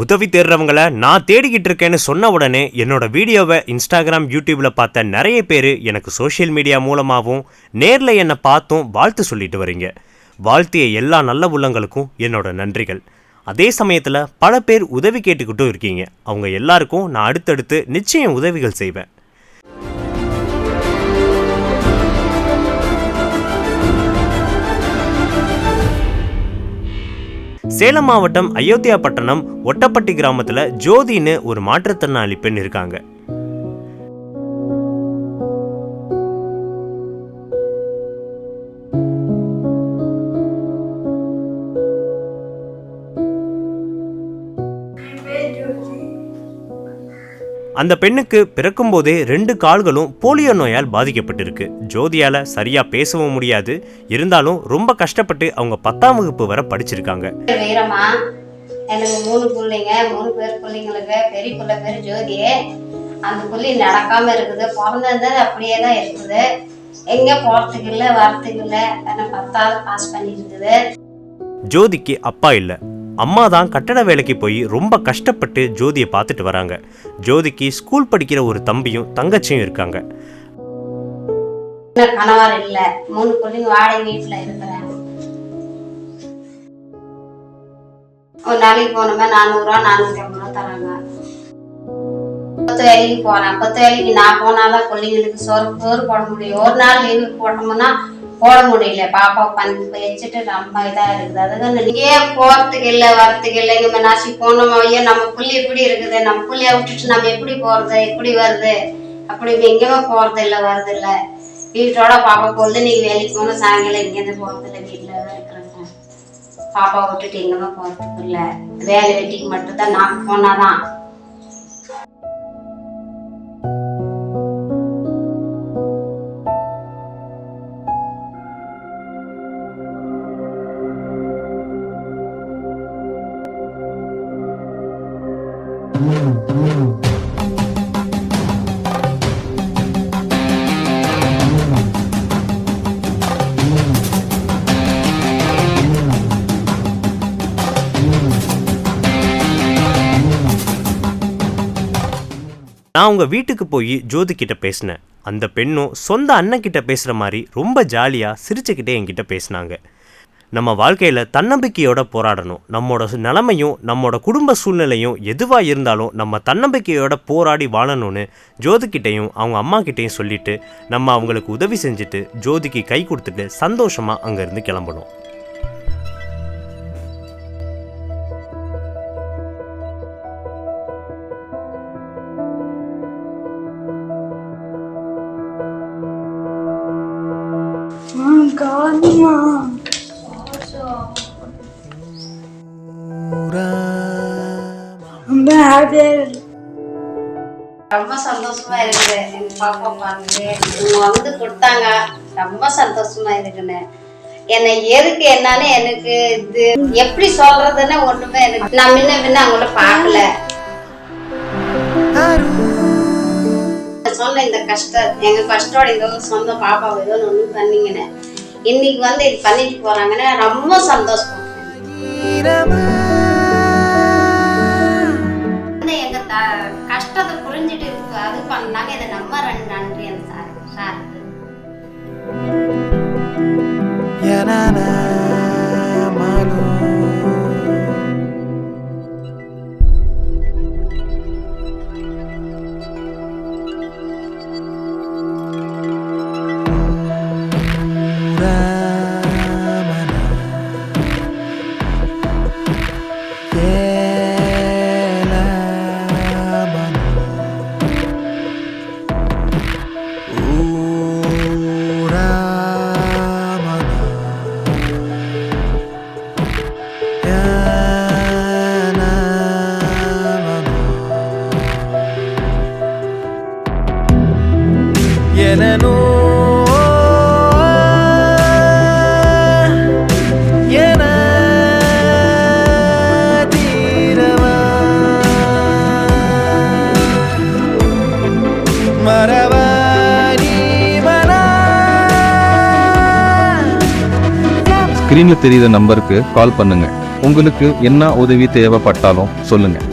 உதவி தேடுறவங்களை நான் தேடிக்கிட்டு இருக்கேன்னு சொன்ன உடனே என்னோட வீடியோவை இன்ஸ்டாகிராம் யூடியூப்ல பார்த்த நிறைய பேர் எனக்கு சோஷியல் மீடியா மூலமாகவும் நேரில் என்னை பார்த்தும் வாழ்த்து சொல்லிட்டு வரீங்க. வாழ்த்திய எல்லா நல்ல உள்ளங்களுக்கும் என்னோட நன்றிகள். அதே சமயத்தில் பல பேர் உதவி கேட்டுக்கிட்டும் இருக்கீங்க. அவங்க எல்லாருக்கும் நான் அடுத்தடுத்து நிச்சயம் உதவிகள் செய்வேன். சேலம் மாவட்டம் அயோத்தியா பட்டணம் ஒட்டப்பட்டி கிராமத்தில் ஜோதின்னு ஒரு மாற்றுத்திறனாளி பெண் இருக்காங்க. அந்த பெண்ணுக்கு பிறக்கும்போதே ரெண்டு கால்களும் போலியோ நோயால் பாதிக்கப்பட்டிருக்கு. ஜோதியால சரியா பேசவும் முடியாது. இருந்தாலும் ரொம்ப கஷ்டப்பட்டு அவங்க பத்தாம் வகுப்பு வரை படிச்சிருக்காங்க. எனக்கு மூணு பிள்ளைங்க மூணு பேர் பிள்ளைங்களுக்கு பெரிய பிள்ளை பேர் ஜோதி. அந்த புள்ளி நடக்காம இருக்குது. பிறந்தது அப்படியே தான் இருக்குது. எங்க போறதுக்கு இல்லை வரத்துக்கு இல்லை. பத்தாவது பாஸ் பண்ணியிருந்தது ஜோதிக்கு அப்பா இல்லை. அம்மா தான் கட்டட வேலைக்கு போய் ரொம்ப கஷ்டப்பட்டு ஜோதியை பார்த்துட்டு வராங்க. ஜோதிக்கு ஸ்கூல் படிக்கிற ஒரு தம்பியும் தங்கச்சியும் இருக்காங்க. கணவர் இல்ல. மூணு பிள்ளைங்க வாடகை வீட்டுல இருக்கிறேன் ஒரு நாளைக்கு போனோமே நானூறுரூவா நானூற்றி ஐம்பது ரூபா தராங்க. பத்து வேலைக்கு போறேன். பத்து வேலைக்கு நான் போனாதான் பிள்ளைங்களுக்கு சோறு சோறு போட முடியும். ஒரு நாள் லீவு போட்டோம்னா போட முடியல. பாப்பா பண்ணி வச்சுட்டு ரொம்ப இதா இருக்குது. அதுக்கு இங்கேயே போறதுக்கு இல்லை வரத்துக்கு இல்லை. இங்க நாசி போனோம் ஐயோ நம்ம புள்ளி எப்படி இருக்குது? நம்ம புள்ளிய விட்டுட்டு நம்ம எப்படி போறது? எப்படி வருது? அப்படி எங்கேயுமே போறது இல்லை வருது இல்லை. வீட்டோட பாப்பா பொழுது நீங்க வேலைக்கு போகணும். சாயங்காலம் இங்கேருந்து போறது இல்லை. வீட்டில் தான் பாப்பா விட்டுட்டு எங்கேயுமே போறதுக்கு இல்லை. வேலை வெட்டிக்கு மட்டும்தான். நான் போனாதான். நான் உங்கள் வீட்டுக்கு போய் ஜோதி கிட்ட பேசினேன். அந்த பெண்ணும் சொந்த அண்ணன் கிட்ட பேசுகிற மாதிரி ரொம்ப ஜாலியாக சிரிச்சுக்கிட்டே என்கிட்ட பேசினாங்க. நம்ம வாழ்க்கையில் தன்னம்பிக்கையோட போராடணும். நம்மோட நிலமையும் நிலைமையும் நம்மோட குடும்ப சூழ்நிலையும் எதுவாக இருந்தாலும் நம்ம தன்னம்பிக்கையோட போராடி வாழணும்னு ஜோதிக்கிட்டையும் அவங்க அம்மா கிட்டேயும் சொல்லிட்டு நம்ம அவங்களுக்கு உதவி செஞ்சுட்டு ஜோதிக்கு கை கொடுத்துட்டு சந்தோஷமாக அங்கேருந்து கிளம்பணும். ரொம்ப ஹாப்பியா இருக்கு. ரொம்ப சந்தோஷமா இருக்குது எங்க பாப்பா பார்த்துட்டு இவங்க வந்து கொடுத்தாங்க. ரொம்ப சந்தோஷமா இருக்குன்னு. என்னை எதுக்கு என்னன்னு எனக்கு இது எப்படி சொல்றதுன்னு ஒண்ணுமே எனக்கு நான் முன்ன முன்ன அவங்கள பார்க்கல. சொன்ன இந்த கஷ்டம் எங்க கஷ்டோட ஏதோ சொந்த பாப்பா ஏதோ ஒண்ணு பண்ணீங்கன்னு. இன்னைக்கு வந்து இது பண்ணிட்டு போறாங்கன்னு ரொம்ப சந்தோஷம் na எனனோ ஸ்க்ரீனில் தெரியுத தெரியுற நம்பருக்கு கால் பண்ணுங்க. உங்களுக்கு என்ன உதவி தேவைப்பட்டாலும் சொல்லுங்கள்